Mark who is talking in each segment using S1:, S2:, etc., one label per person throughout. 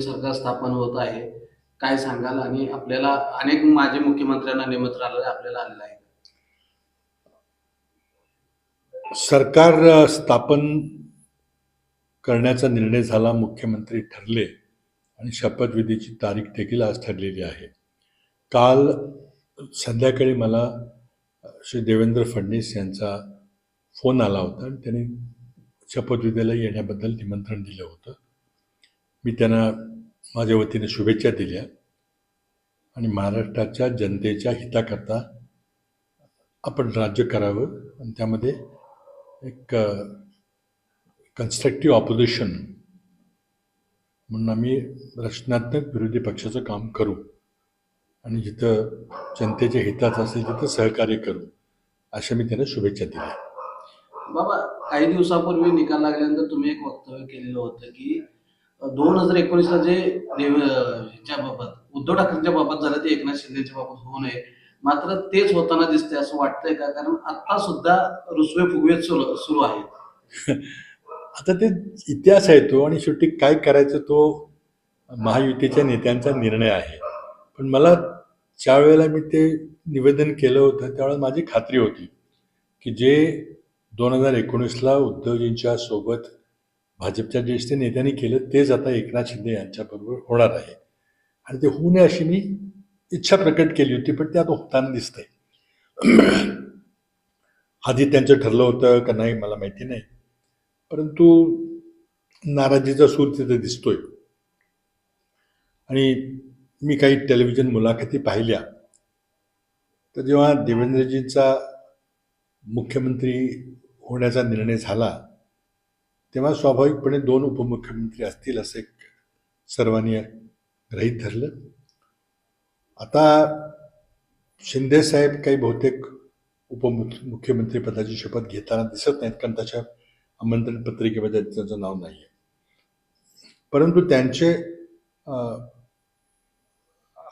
S1: सरकार स्थापन होत आहे. काय सांगाल? आणि आपल्याला अनेक माजी मुख्यमंत्र्यांना निमंत्रण आलेलं आपल्याला आलेलं आहे.
S2: सरकार स्थापन करण्याचा निर्णय झाला मुख्यमंत्री ठरले आणि शपथविधीची तारीख देखील आज ठरलेली आहे. काल संध्याकाळी मला श्री देवेंद्र फडणवीस यांचा फोन आला होता आणि त्यांनी शपथविधीला येण्याबद्दल निमंत्रण दिलं होतं. मी त्यांना माझ्या वतीने शुभेच्छा दिल्या. आणि महाराष्ट्राच्या जनतेच्या हिताकरता आपण राज्य करावं आणि त्यामध्ये एक कन्स्ट्रक्टिव्ह ऑपोजिशन म्हणून आम्ही रचनात्मक विरोधी पक्षाचं काम करू आणि जिथं जनतेच्या हिताचं असेल तिथं सहकार्य करू अशा मी त्यांना शुभेच्छा दिल्या.
S1: बाबा काही दिवसापूर्वी निकाल लागल्यानंतर तुम्ही एक वक्तव्य केलेलं होतं की दोन हजार एकोणीसला जे ह्याच्या बाबत उद्धव ठाकरेंच्या बाबत झालं ते एकनाथ शिंदेच्या बाबत होऊ नये. मात्र तेच होताना दिसतंय असं वाटतंय का? कारण आता सुद्धा रुसवे फुगवे सुरू सुरू आहेत.
S2: आता ते इतिहास आहे तो आणि शेवटी काय करायचं तो महायुतीच्या नेत्यांचा निर्णय आहे. पण मला ज्या वेळेला मी ते निवेदन केलं होतं त्यावेळेला माझी खात्री होती की जे दोन हजार एकोणीसला उद्धवजींच्या सोबत भाजपच्या ज्येष्ठ नेत्यांनी केलं तेच आता एकनाथ शिंदे यांच्याबरोबर होणार आहे. आणि ते होऊ नये अशी मी इच्छा प्रकट केली होती पण ते आता होताना दिसतंय. आधी त्यांचं ठरलं होतं का नाही मला माहिती नाही. परंतु नाराजीचा सूर तिथे दिसतोय. आणि मी काही टेलिव्हिजन मुलाखती पाहिल्या. तर जेव्हा देवेंद्रजींचा मुख्यमंत्री होण्याचा निर्णय झाला तेव्हा स्वाभाविकपणे दोन उपमुख्यमंत्री असतील असं एक सर्वांनी रहित धरलं. आता शिंदे साहेब काही बहुतेक उपमुख्यमंत्री मुख्यमंत्रीपदाची शपथ घेताना दिसत नाहीत कारण त्याच्या आमंत्रण पत्रिकेमध्ये त्यांचं नाव नाही आहे परंतु त्यांचे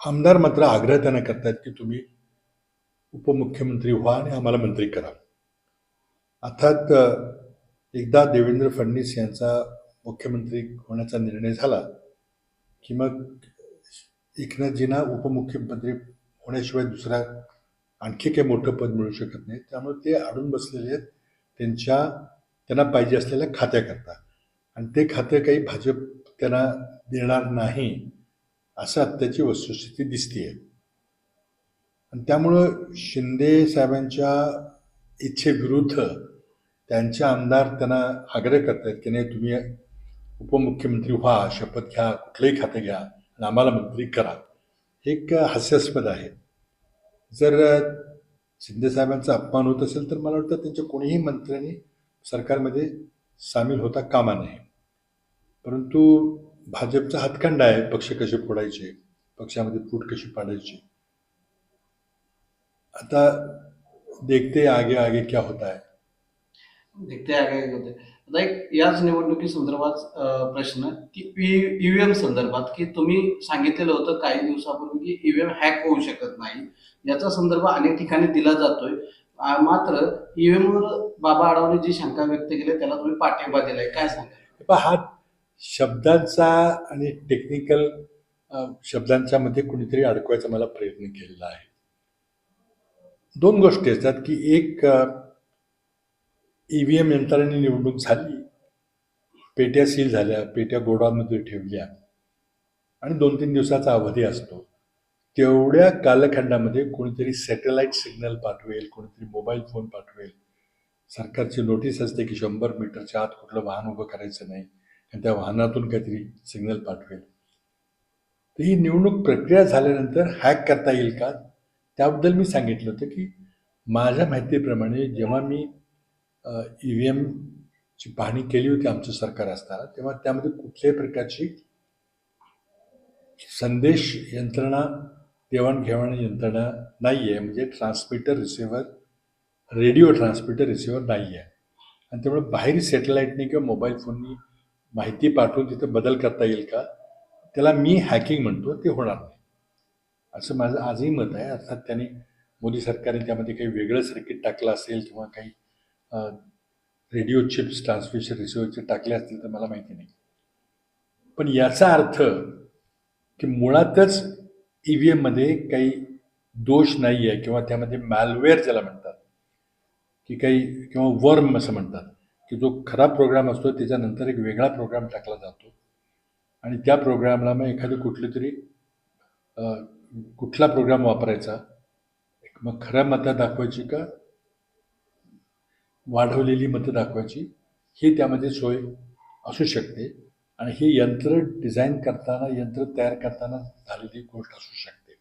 S2: आमदार मात्र आग्रह त्यांना करतायत की तुम्ही उपमुख्यमंत्री व्हा आणि आम्हाला मंत्री करा. अर्थात एकदा देवेंद्र फडणवीस यांचा मुख्यमंत्री होण्याचा निर्णय झाला की मग एकनाथजींना उपमुख्यमंत्री होण्याशिवाय दुसरा आणखी काही मोठं पद मिळू शकत नाही. त्यामुळे ते अडून बसलेले आहेत. त्यांच्या त्यांना पाहिजे असलेल्या खात्याकरता आणि ते खातं काही भाजप त्यांना देणार नाही असं आत्ताची वस्तुस्थिती दिसतीये. आणि त्यामुळं शिंदे साहेबांच्या इच्छेविरुद्ध त्यांचे आमदार त्यांना आग्रह करतायत की नाही तुम्ही उपमुख्यमंत्री व्हा शपथ घ्या कुठलंही खातं घ्या आणि आम्हाला मंत्री करा. हे एक हास्यास्पद आहे. जर शिंदेसाहेबांचा अपमान होत असेल तर मला वाटतं त्यांच्या कोणीही मंत्र्यांनी सरकारमध्ये सामील होता कामा नये. परंतु भाजपचा हातखंडा आहे पक्ष कसे फोडायचे पक्षामध्ये फूट कशी पाडायची. आता देखते आगे आगे क्या होता है.
S1: देखते आगे होते. आता एक याच निवडणुकी संदर्भात प्रश्न की e, ईव्हीएम संदर्भात की तुम्ही सांगितलेलं होतं काही दिवसापूर्वी की ईव्हीएम हॅक होऊ शकत नाही. याचा संदर्भ अनेक ठिकाणी दिला जातोय. मात्र ईव्हीएम वर बाबा आढावने जी शंका व्यक्त केली त्याला तुम्ही पाठिंबा दिलाय. काय
S2: सांगा हा शब्दांचा आणि टेक्निकल शब्दांच्या मध्ये कुणीतरी अडकवायचा मला प्रयत्न केलेला आहे. दोन गोष्टी असतात की एक ई व्ही एम यंत्राने निवडणूक झाली. पेट्या सील झाल्या पेट्या गोडामध्ये ठेवल्या आणि दोन तीन दिवसाचा अवधी असतो. तेवढ्या कालखंडामध्ये कोणीतरी सॅटेलाईट सिग्नल पाठवेल कोणीतरी मोबाईल फोन पाठवेल. सरकारची नोटीस असते की शंभर मीटरच्या आत कुठलं वाहन उभं करायचं नाही आणि त्या वाहनातून काहीतरी सिग्नल पाठवेल. तर ही निवडणूक प्रक्रिया झाल्यानंतर हॅक करता येईल का? त्याबद्दल मी सांगितलं होतं की माझ्या माहितीप्रमाणे जेव्हा मी ई व्ही एमची पाहणी केली होती आमचं सरकार असताना तेव्हा त्यामध्ये कुठल्याही प्रकारची संदेश यंत्रणा देवाणघेवाण यंत्रणा नाही आहे म्हणजे transmitter receiver radio transmitter receiver नाही आहे आणि त्यामुळे बाहेर सॅटेलाईटने किंवा मोबाईल फोननी माहिती पाठवून तिथं बदल करता येईल का? त्याला मी हॅकिंग म्हणतो ते होणार नाही. असं माझं आजही मत आहे. अर्थात त्याने मोदी सरकारने त्यामध्ये काही वेगळं सर्किट टाकलं असेल किंवा काही रेडिओ चिप्स ट्रान्समिशन रिसिव्हरचे टाकले असतील तर मला माहिती नाही. पण याचा अर्थ की मुळातच ई व्ही एममध्ये काही दोष नाही आहे किंवा त्यामध्ये मॅलवेअर ज्याला म्हणतात की काही किंवा वर्म असं म्हणतात की जो खराब प्रोग्राम असतो त्याच्यानंतर एक वेगळा प्रोग्राम टाकला जातो. आणि त्या प्रोग्रामला मग एखादं कुठली तरी कुठला प्रोग्राम वापरायचा? एक मग खऱ्या मता दाखवायची का? वाढवलेली मतं दाखवायची. ही त्यामध्ये सोय असू शकते. आणि ही यंत्र डिझाईन करताना यंत्र तयार करताना झालेली गोष्ट असू शकते.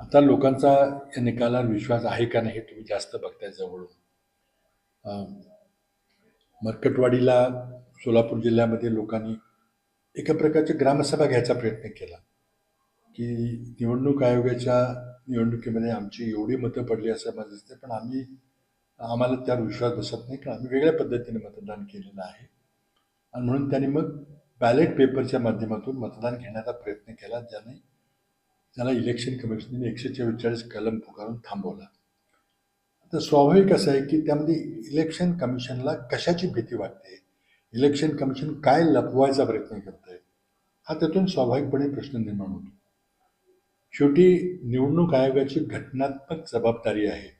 S2: आता लोकांचा या निकालावर विश्वास आहे का नाही हे तुम्ही जास्त बघताय जवळून. मरकटवाडीला सोलापूर जिल्ह्यामध्ये लोकांनी एका प्रकारची ग्रामसभा घ्यायचा प्रयत्न केला. की निवडणूक आयोगाच्या निवडणुकीमध्ये आमची एवढी मतं पडली असं माझं दिसते पण आम्ही आम्हाला त्यावर विश्वास बसत नाही कारण आम्ही वेगळ्या पद्धतीने मतदान केलेलं आहे. आणि म्हणून त्यांनी मग बॅलेट पेपरच्या माध्यमातून मतदान घेण्याचा प्रयत्न केला ज्याने त्याला इलेक्शन कमिशनने एकशे चव्वेचाळीस कलम पुकारून थांबवला. आता स्वाभाविक असं आहे की त्यामध्ये इलेक्शन कमिशनला कशाची भीती वाटते? इलेक्शन कमिशन काय लपवायचा प्रयत्न करत आहे हा त्यातून स्वाभाविकपणे प्रश्न निर्माण होतो. शेवटी निवडणूक आयोगाची घटनात्मक जबाबदारी आहे.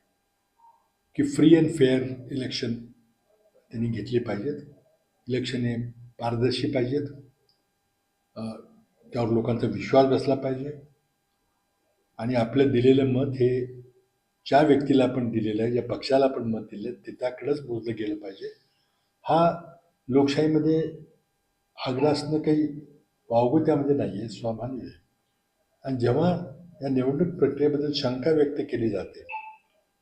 S2: की फ्री अँड फेअर इलेक्शन त्यांनी घेतले पाहिजेत. इलेक्शन हे पारदर्शी पाहिजेत. त्यावर लोकांचा विश्वास बसला पाहिजे. आणि आपलं दिलेलं मत हे ज्या व्यक्तीला आपण दिलेलं आहे ज्या पक्षाला आपण मत दिलं आहे त्याकडंच मोजलं गेलं पाहिजे. हा लोकशाहीमध्ये आग्रह असणं काही वावगं त्यामध्ये नाही आहे स्वाभाविक आहे. आणि जेव्हा या निवडणूक प्रक्रियेबद्दल शंका व्यक्त केली जाते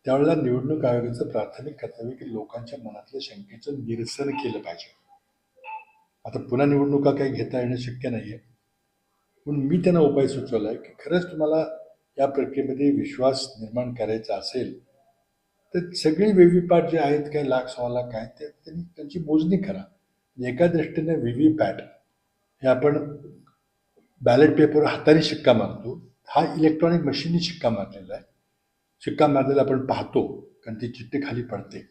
S2: त्यावेळेला निवडणूक आयोगाचं प्राथमिक कर्तव्य की लोकांच्या मनातल्या शंकेचं निरसन केलं पाहिजे. आता पुन्हा निवडणुका काही घेता येणं शक्य नाही आहे पण मी त्यांना उपाय सुचवला आहे की खरंच तुम्हाला या प्रक्रियेमध्ये विश्वास निर्माण करायचा असेल तर सगळी व्हीव्हीपॅट जे आहेत काय लाख सव्वा लाख आहेत ते त्यांनी त्यांची मोजणी करा. एका दृष्टीने व्हीव्हीपॅट हे आपण बॅलेट पेपर हाताने शिक्का मारतो. हा इलेक्ट्रॉनिक मशीनने शिक्का मारलेला आहे. शिक्का मारलेला आपण पाहतो कारण ती चिठ्ठी खाली पडते.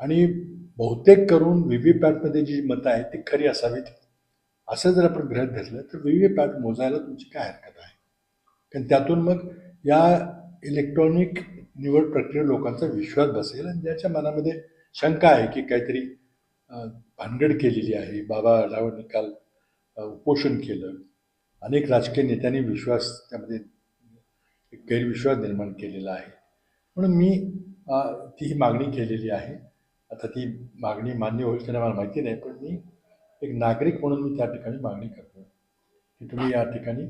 S2: आणि बहुतेक करून व्ही व्ही पॅटमध्ये जी मतं आहेत ती खरी असावीत. असं जर आपण ग्रहित धरलं तर व्ही व्ही पॅट मोजायला तुमची काय हरकत आहे? कारण त्यातून मग या इलेक्ट्रॉनिक निवड प्रक्रियेवर लोकांचा विश्वास बसेल आणि ज्याच्या मनामध्ये शंका आहे की काहीतरी भानगड केलेली आहे. बाबा राव निकाल उपोषण केलं. अनेक राजकीय नेत्यांनी विश्वास त्यामध्ये गैरविश्वास निर्माण केलेला आहे. म्हणून मी ती ही मागणी केलेली आहे. आता ती मागणी मान्य होईल की नाही मला माहिती नाही पण मी एक नागरिक म्हणून मी त्या ठिकाणी मागणी करतो की तुम्ही या ठिकाणी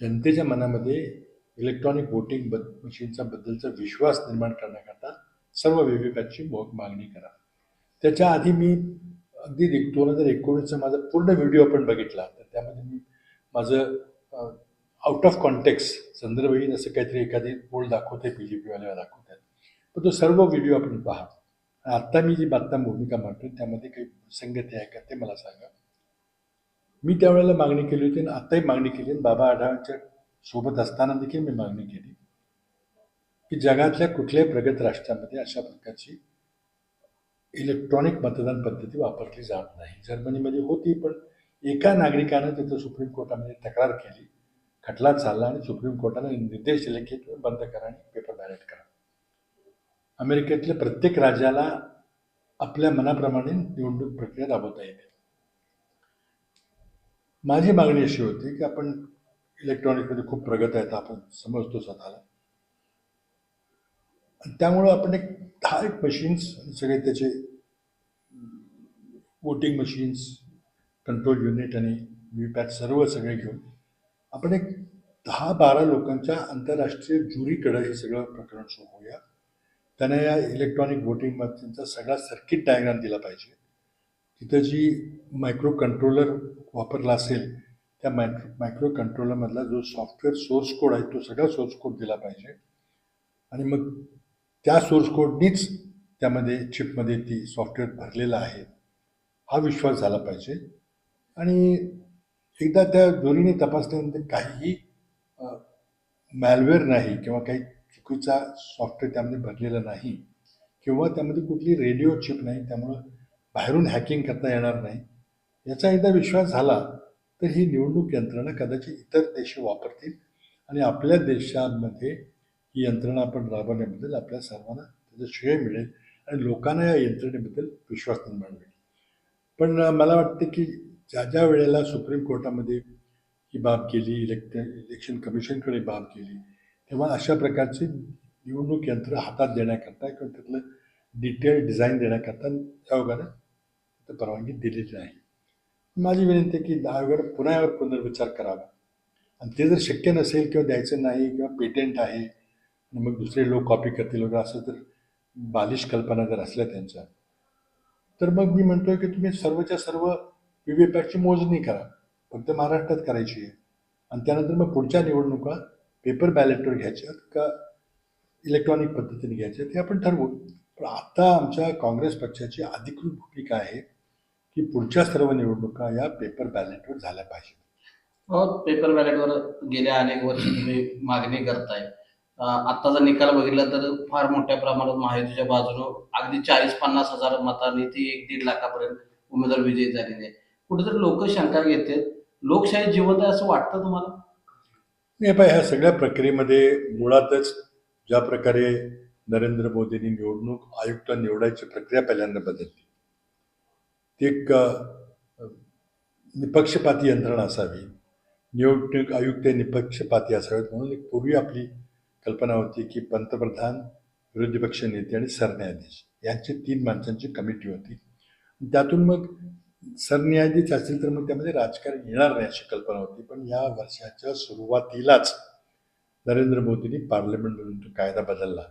S2: जनतेच्या मनामध्ये इलेक्ट्रॉनिक वोटिंग बद मशीनचा बद्दलचा विश्वास निर्माण करण्याकरता सर्व विवेकाची मागणी करा. त्याच्या आधी मी अगदी दोन हजार एकोणीसचा माझा पूर्ण व्हिडिओ आपण बघितला तर त्यामध्ये मी माझं आउट ऑफ कॉन्टेक्स संदर्भहीन असं काहीतरी एखादी बोल दाखवते बी जे पीवाल्याला दाखवतात. पण तो सर्व व्हिडिओ आपण पहा आत्ता मी जी बातम्या भूमिका मांडतो त्यामध्ये काही संगती आहे का ते मला सांगा. मी त्यावेळेला मागणी केली होती आणि आत्ताही मागणी केली आणि बाबा आढावांच्या सोबत असताना देखील मी मागणी केली. की जगातल्या कुठल्याही प्रगत राष्ट्रामध्ये अशा प्रकारची इलेक्ट्रॉनिक मतदान पद्धती वापरली जात नाही. जर्मनीमध्ये होती पण एका नागरिकानं तिथं सुप्रीम कोर्टामध्ये तक्रार केली. खटला चालला आणि सुप्रीम कोर्टाने निर्देश दिले की तुम्ही बंद करा आणि पेपर बॅलेट करा. अमेरिकेतल्या प्रत्येक राज्याला आपल्या मनाप्रमाणे निवडणूक प्रक्रिया राबवता येते. माझी मागणी अशी होती की आपण इलेक्ट्रॉनिकमध्ये खूप प्रगत आहेत आपण समजतो स्वतःला. त्यामुळं आपण एक दहा एक मशीन्स सगळे त्याचे वोटिंग मशीन्स कंट्रोल युनिट आणि व्ही पॅट सर्व सगळे घेऊन आपण एक दहा बारा लोकांच्या आंतरराष्ट्रीय ज्युरीकडे हे सगळं प्रकरण सोपवूया त्यांना या इलेक्ट्रॉनिक वोटिंग मशीनचा सगळा सर्किट डायग्राम दिला पाहिजे. तिथं जी मायक्रो कंट्रोलर वापरला असेल त्या मायक्रो मायक्रो कंट्रोलरमधला जो सॉफ्टवेअर सोर्स कोड आहे तो सगळा सोर्स कोड दिला पाहिजे. आणि मग त्या सोर्स कोडनीच त्यामध्ये चिपमध्ये ती सॉफ्टवेअर भरलेलं आहे. हा विश्वास झाला पाहिजे. आणि एकदा त्या दोन्हीने तपासल्यानंतर काहीही मॅलवेअर नाही किंवा काही चुकीचा सॉफ्टवेअर त्यामध्ये भरलेला नाही किंवा त्यामध्ये कुठली रेडिओ चिप नाही त्यामुळं बाहेरून हॅकिंग करता येणार नाही याचा एकदा विश्वास झाला तर ही निवडणूक यंत्रणा कदाचित इतर देश वापरतील आणि आपल्या देशामध्ये ही यंत्रणा आपण राबवण्याबद्दल आपल्या सर्वांना त्याचं श्रेय मिळेल आणि लोकांना या यंत्रणेबद्दल विश्वास निर्माण होईल पण मला वाटतं की ज्या ज्या वेळेला सुप्रीम कोर्टामध्ये ही बाब केली इलेक्ट इलेक्शन कमिशनकडे बाब केली तेव्हा अशा प्रकारचे निवडणूक यंत्र हातात देण्याकरता किंवा त्यातलं डिटेल डिझाईन देण्याकरता आयोगानं तर परवानगी दिलेली नाही. माझी विनंती आहे की आयोगानं पुन्हा यावर पुनर्विचार करावा. आणि ते जर शक्य नसेल किंवा द्यायचं नाही किंवा पेटेंट आहे आणि मग दुसरे लोक कॉपी करतील वगैरे असं जर बालिश कल्पना जर असल्या त्यांच्या तर मग मी म्हणतोय की तुम्ही सर्वच्या सर्व व्ही व्ही मोजणी करा. फक्त महाराष्ट्रात करायची आहे. आणि त्यानंतर मग पुढच्या निवडणुका पेपर बॅलेटवर घ्यायच्यात का इलेक्ट्रॉनिक पद्धतीने घ्यायच्या ते आपण ठरवू. पण आता आमच्या काँग्रेस पक्षाची अधिकृत भूमिका आहे की पुढच्या सर्व निवडणुका या पेपर बॅलेटवर झाल्या पाहिजेत.
S1: हो, पेपर बॅलेटवर गेल्या अनेक वर्ष तुम्ही मागणी करताय. आत्ताचा निकाल बघितला तर फार मोठ्या प्रमाणात महायुतीच्या बाजूनं अगदी चाळीस पन्नास हजार मतांनी ती एक दीड लाखापर्यंत उमेदवार विजयी झालेले आहे कुठेतरी लोक शंका घेतात. लोकशाही जिवंत आहे असं वाटतं तुम्हाला?
S2: नाही पण ह्या सगळ्या प्रक्रियेमध्ये मुळातच ज्या प्रकारे नरेंद्र मोदींनी निवडणूक आयुक्त निवडायची प्रक्रिया पहिल्यांदा बदलली. ती एक निपक्षपाती यंत्रणा असावी. निवडणूक आयुक्त निपक्षपाती असावेत म्हणून एक पूर्वी आपली कल्पना होती की पंतप्रधान विरोधी पक्ष नेते आणि सरन्यायाधीश यांची तीन माणसांची कमिटी होती. त्यातून मग सरन्यायाधीश असेल तर मग त्यामध्ये राजकारण येणार नाही अशी कल्पना होती पण या वर्षाच्या सुरुवातीलाच नरेंद्र मोदींनी पार्लमेंटमधून कायदा बदलला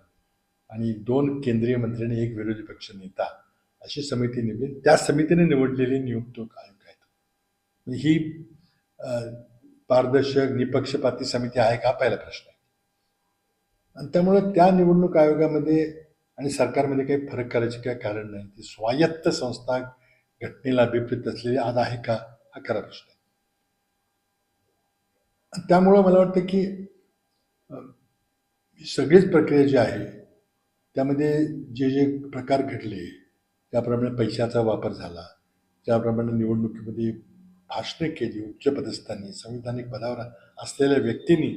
S2: आणि दोन केंद्रीय मंत्री आणि एक विरोधी पक्ष नेता अशी समिती नेमली. त्या समितीने निवडलेली नियुक्त आयोग आहेत. म्हणजे ही पारदर्शक निपक्षपाती समिती आहे का? पहिला प्रश्न आहे. आणि त्यामुळे त्या निवडणूक आयोगामध्ये आणि सरकारमध्ये काही फरक करायचे काही कारण नाही. ती स्वायत्त संस्था घटनेला अभिप्रेत असलेली आज आहे का? हा खरा प्रश्न आहे त्यामुळं मला वाटतं की सगळीच प्रक्रिया जी आहे त्यामध्ये जे जे प्रकार घडले त्याप्रमाणे पैशाचा वापर झाला त्याप्रमाणे निवडणुकीमध्ये भाषणे केली उच्च पदस्थांनी संविधानिक पदावर असलेल्या व्यक्तींनी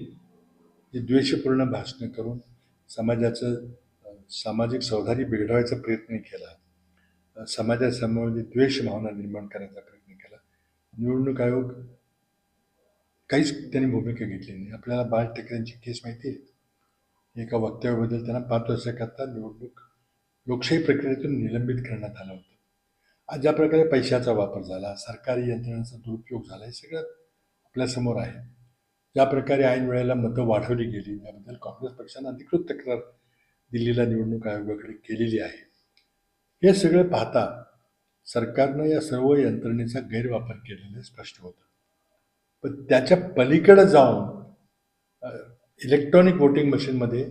S2: जे द्वेषपूर्ण भाषणं करून समाजाचं सामाजिक सौधारी बिघडवायचा प्रयत्न केला समाजासंबंधी द्वेष भावना निर्माण करायचा प्रयत्न केला. निवडणूक आयोग काहीच त्यांनी भूमिका घेतली नाही. आपल्याला बाळ ठाकरेंची केस माहिती आहे. एका वक्तव्याबद्दल त्यांना पाच वर्षाकरता निवडणूक लोकशाही प्रक्रियेतून निलंबित करण्यात आलं होतं. आज ज्या प्रकारे पैशाचा वापर झाला सरकारी यंत्रणांचा दुरुपयोग झाला हे सगळं आपल्यासमोर आहे. ज्या प्रकारे ऐन वेळेला मतं वाढवली गेली याबद्दल काँग्रेस पक्षानं अधिकृत तक्रार दिल्लीला निवडणूक आयोगाकडे केलेली आहे. हे सगळं पाहता सरकारनं या सर्व यंत्रणेचा गैरवापर केलेला स्पष्ट होतं. पण त्याच्या पलीकडे जाऊन इलेक्ट्रॉनिक वोटिंग मशीनमध्ये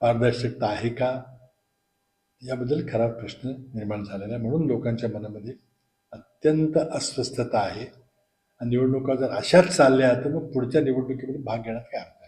S2: पारदर्शकता आहे का? याबद्दल खरा प्रश्न निर्माण झालेला आहे. म्हणून लोकांच्या मनामध्ये अत्यंत अस्वस्थता आहे. आणि निवडणुका जर अशाच चालल्या तर मग पुढच्या निवडणुकीमध्ये भाग घेण्यात काय अर्थ